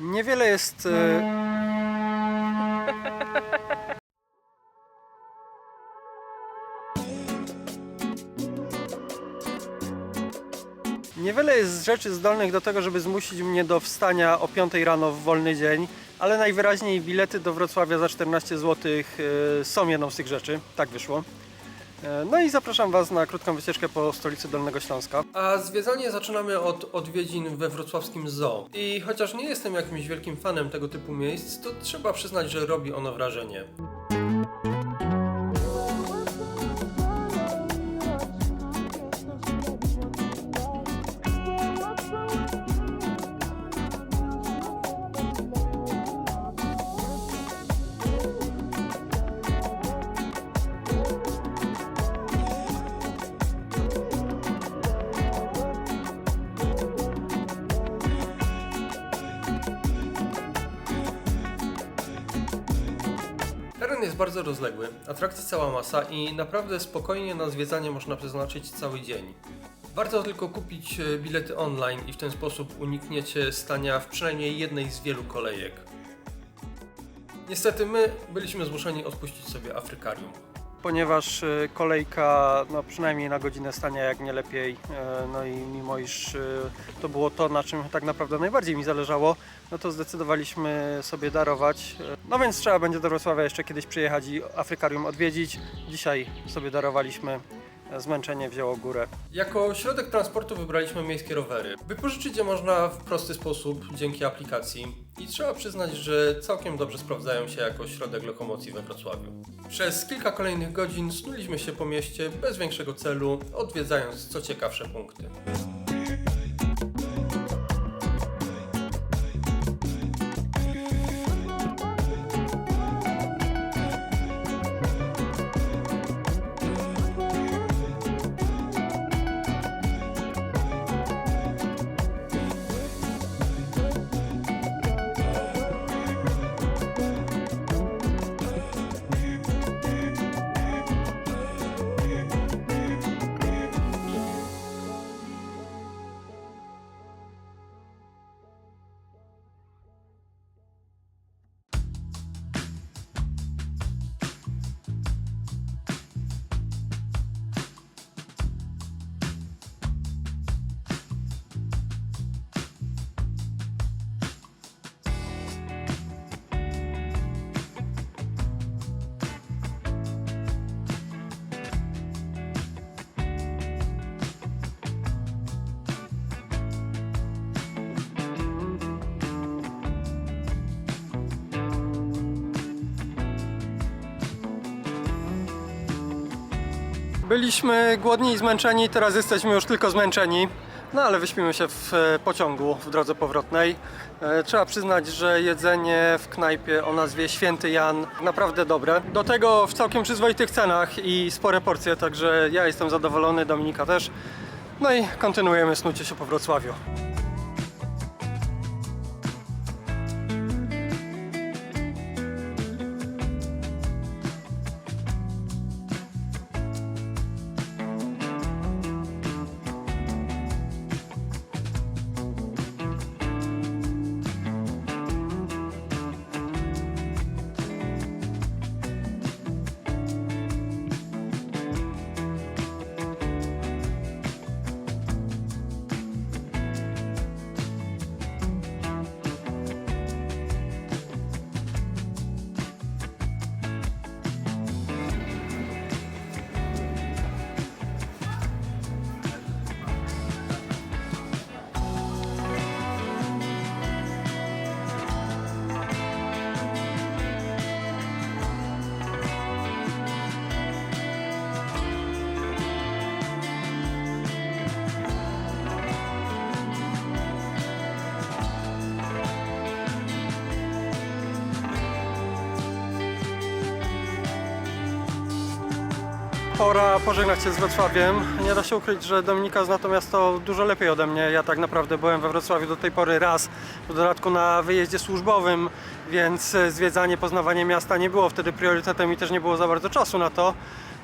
Niewiele jest. e, Niewiele jest rzeczy zdolnych do tego, żeby zmusić mnie do wstania o 5 rano w wolny dzień, ale najwyraźniej bilety do Wrocławia za 14 zł są jedną z tych rzeczy. Tak wyszło. E, No i zapraszam Was na krótką wycieczkę po stolicy Dolnego Śląska. A zwiedzanie zaczynamy od odwiedzin we wrocławskim zoo. I chociaż nie jestem jakimś wielkim fanem tego typu miejsc, to trzeba przyznać, że robi ono wrażenie. Bardzo rozległy, atrakcji cała masa i naprawdę spokojnie na zwiedzanie można przeznaczyć cały dzień. Warto tylko kupić e, bilety online i w ten sposób unikniecie stania w przynajmniej jednej z wielu kolejek. Niestety my byliśmy zmuszeni odpuścić sobie Afrykarium. Ponieważ e, kolejka, no przynajmniej na godzinę stania, jak nie lepiej, e, no i mimo iż e, to było to, na czym tak naprawdę najbardziej mi zależało, no to zdecydowaliśmy sobie darować. No więc trzeba będzie do Wrocławia jeszcze kiedyś przyjechać i Afrykarium odwiedzić. Dzisiaj sobie darowaliśmy zmęczenie wzięło górę. Jako środek transportu wybraliśmy miejskie rowery. Wypożyczyć je można w prosty sposób dzięki aplikacji i trzeba przyznać, że całkiem dobrze sprawdzają się jako środek lokomocji we Wrocławiu. Przez kilka kolejnych godzin snuliśmy się po mieście bez większego celu, odwiedzając co ciekawsze punkty. Byliśmy głodni i zmęczeni, teraz jesteśmy już tylko zmęczeni. No ale wyśpimy się w e, pociągu w drodze powrotnej. E, Trzeba przyznać, że jedzenie w knajpie o nazwie Święty Jan naprawdę dobre. Do tego w całkiem przyzwoitych cenach i spore porcje, także ja jestem zadowolony, Dominika też. No i kontynuujemy snucie się po Wrocławiu. Pora pożegnać się z Wrocławiem. Nie da się ukryć, że Dominika zna to miasto dużo lepiej ode mnie. Ja tak naprawdę byłem we Wrocławiu do tej pory raz, w dodatku na wyjeździe służbowym, więc e, zwiedzanie, poznawanie miasta nie było wtedy priorytetem i też nie było za bardzo czasu na to.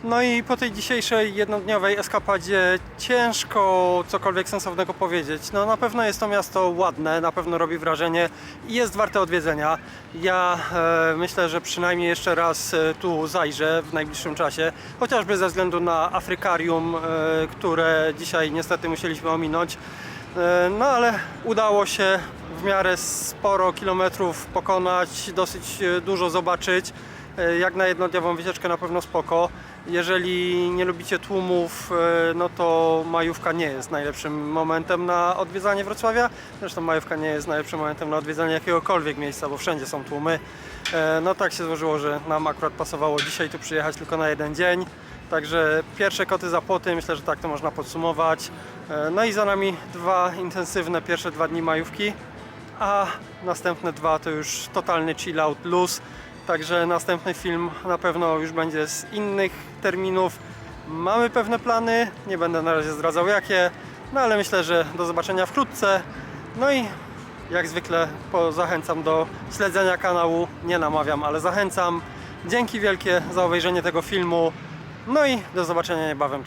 No i po tej dzisiejszej jednodniowej eskapadzie ciężko cokolwiek sensownego powiedzieć. No na pewno jest to miasto ładne, na pewno robi wrażenie i jest warte odwiedzenia. Ja e, myślę, że przynajmniej jeszcze raz e, tu zajrzę w najbliższym czasie, chociażby ze względu na Afrykarium, e, które dzisiaj niestety musieliśmy ominąć. E, No ale udało się w miarę sporo kilometrów pokonać, dosyć e, dużo zobaczyć. E, Jak na jednodniową wycieczkę na pewno spoko. Jeżeli nie lubicie tłumów, no to majówka nie jest najlepszym momentem na odwiedzanie Wrocławia. Zresztą majówka nie jest najlepszym momentem na odwiedzanie jakiegokolwiek miejsca, bo wszędzie są tłumy. E, No tak się złożyło, że nam akurat pasowało dzisiaj tu przyjechać tylko na jeden dzień. Także pierwsze koty za płoty, myślę, że tak to można podsumować. E, No i za nami dwa intensywne pierwsze dwa dni majówki, a następne dwa to już totalny chill out luz. Także następny film na pewno już będzie z innych terminów. Mamy pewne plany, nie będę na razie zdradzał jakie, no ale myślę, że do zobaczenia wkrótce. No i jak zwykle zachęcam do śledzenia kanału, nie namawiam, ale zachęcam. Dzięki wielkie za obejrzenie tego filmu. No i do zobaczenia niebawem.